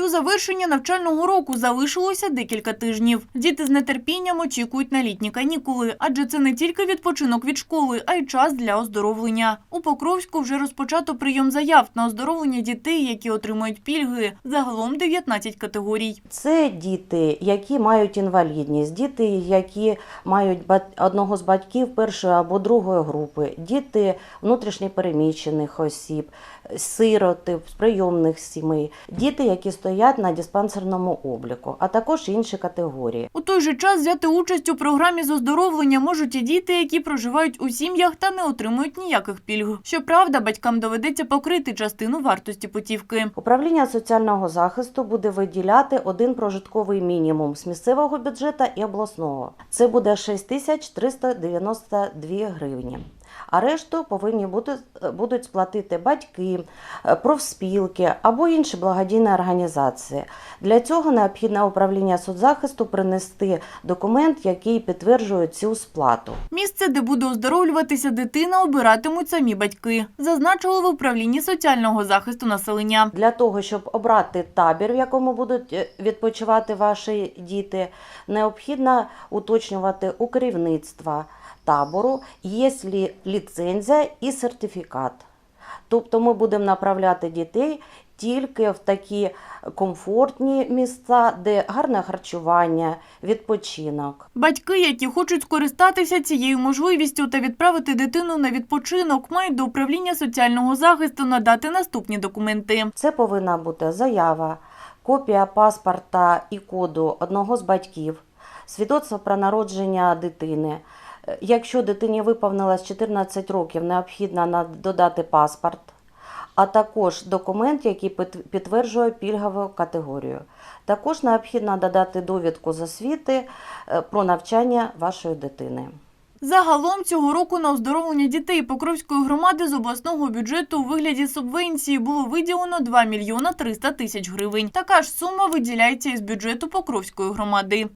До завершення навчального року залишилося декілька тижнів. Діти з нетерпінням очікують на літні канікули, адже це не тільки відпочинок від школи, а й час для оздоровлення. У Покровську вже розпочато прийом заяв на оздоровлення дітей, які отримують пільги. Загалом 19 категорій. Це діти, які мають інвалідність, діти, які мають одного з батьків першої або другої групи, діти внутрішньопереміщених осіб, сироти прийомних сімей, діти, які стоять на диспансерному обліку, а також інші категорії. У той же час взяти участь у програмі з оздоровлення можуть і діти, які проживають у сім'ях та не отримують ніяких пільг. Щоправда, батькам доведеться покрити частину вартості путівки. Управління соціального захисту буде виділяти один прожитковий мінімум з місцевого бюджету і обласного. Це буде 6392 гривні. А решту повинні бути, будуть сплатити батьки, е, профспілки або інші благодійні організації. Для цього необхідно управління соцзахисту принести документ, який підтверджує цю сплату. Місце, де буде оздоровлюватися дитина, обиратимуть самі батьки, зазначили в управлінні соціального захисту населення. Для того, щоб обрати табір, в якому будуть е, відпочивати ваші діти, необхідно уточнювати у керівництва табору, є лі- ліцензія і сертифікат. Тобто ми будемо направляти дітей тільки в такі комфортні місця, де гарне харчування, відпочинок. Батьки, які хочуть скористатися цією можливістю та відправити дитину на відпочинок, мають до управління соціального захисту надати наступні документи. Це повинна бути заява, копія паспорта і коду одного з батьків, свідоцтво про народження дитини. Якщо дитині виповнилось 14 років, необхідно додати паспорт, а також документ, який підтверджує пільгову категорію. Також необхідно додати довідку з освіти е, про навчання вашої дитини. Загалом цього року на оздоровлення дітей Покровської громади з обласного бюджету у вигляді субвенції було виділено 2 мільйона 300 тисяч гривень. Така ж сума виділяється із бюджету Покровської громади.